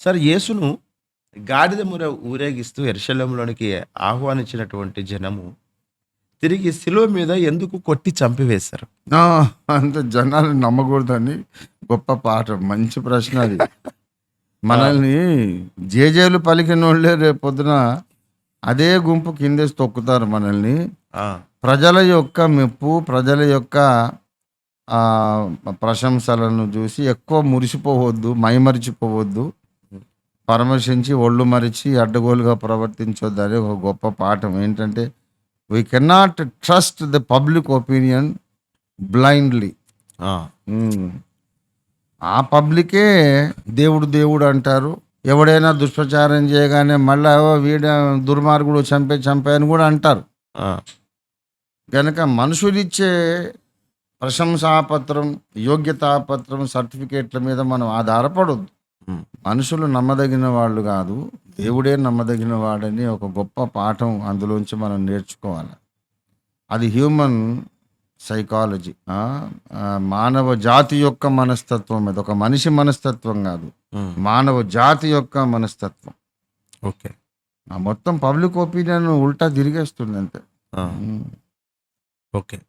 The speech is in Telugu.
సార్ యేసును గాడిద ముర ఊరేగిస్తూ ఎరుశలంలోనికి ఆహ్వానించినటువంటి జనము తిరిగి శిలువ మీద ఎందుకు కొట్టి చంపివేశారు? అంత జనాలు నమ్మకూడదని గొప్ప పాట మంచి ప్రశ్న అది. మనల్ని జేజేలు పలికిన వాళ్ళే రేపు పొద్దున అదే గుంపు కిందేసి తొక్కుతారు మనల్ని. ప్రజల యొక్క మెప్పు ప్రజల యొక్క ప్రశంసలను చూసి ఎక్కువ మురిసిపోవద్దు మైమరిచిపోవద్దు. పరమర్శించి ఒళ్ళు మరిచి అడ్డగోలుగా ప్రవర్తించొద్దు అనే ఒక గొప్ప పాఠం. ఏంటంటే we cannot trust the public opinion blindly ఆ, పబ్లికే దేవుడు దేవుడు అంటారు. ఎవడైనా దుష్ప్రచారం చేయగానే మళ్ళా "ఓ, వీడ దుర్మార్గుడు చంపే చంపే అని కూడా అంటారు. కనుక మనుషులిచ్చే ప్రశంసాపత్రం యోగ్యతాపత్రం సర్టిఫికేట్ల మీద మనం ఆధారపడొద్దు. మనుషులు నమ్మదగిన వాళ్ళు కాదు. దేవుడే నమ్మదగిన వాడని ఒక గొప్ప పాఠం అందులోంచి మనం నేర్చుకోవాలి. అది హ్యూమన్ సైకాలజీ మానవ జాతి యొక్క మనస్తత్వం మీద ఒక మనిషి మనస్తత్వం కాదు. మానవ జాతి యొక్క మనస్తత్వం. ఓకే. మొత్తం పబ్లిక్ ఒపీనియన్ ఉల్టా తిరిగేస్తుంది అంతే. ఓకే.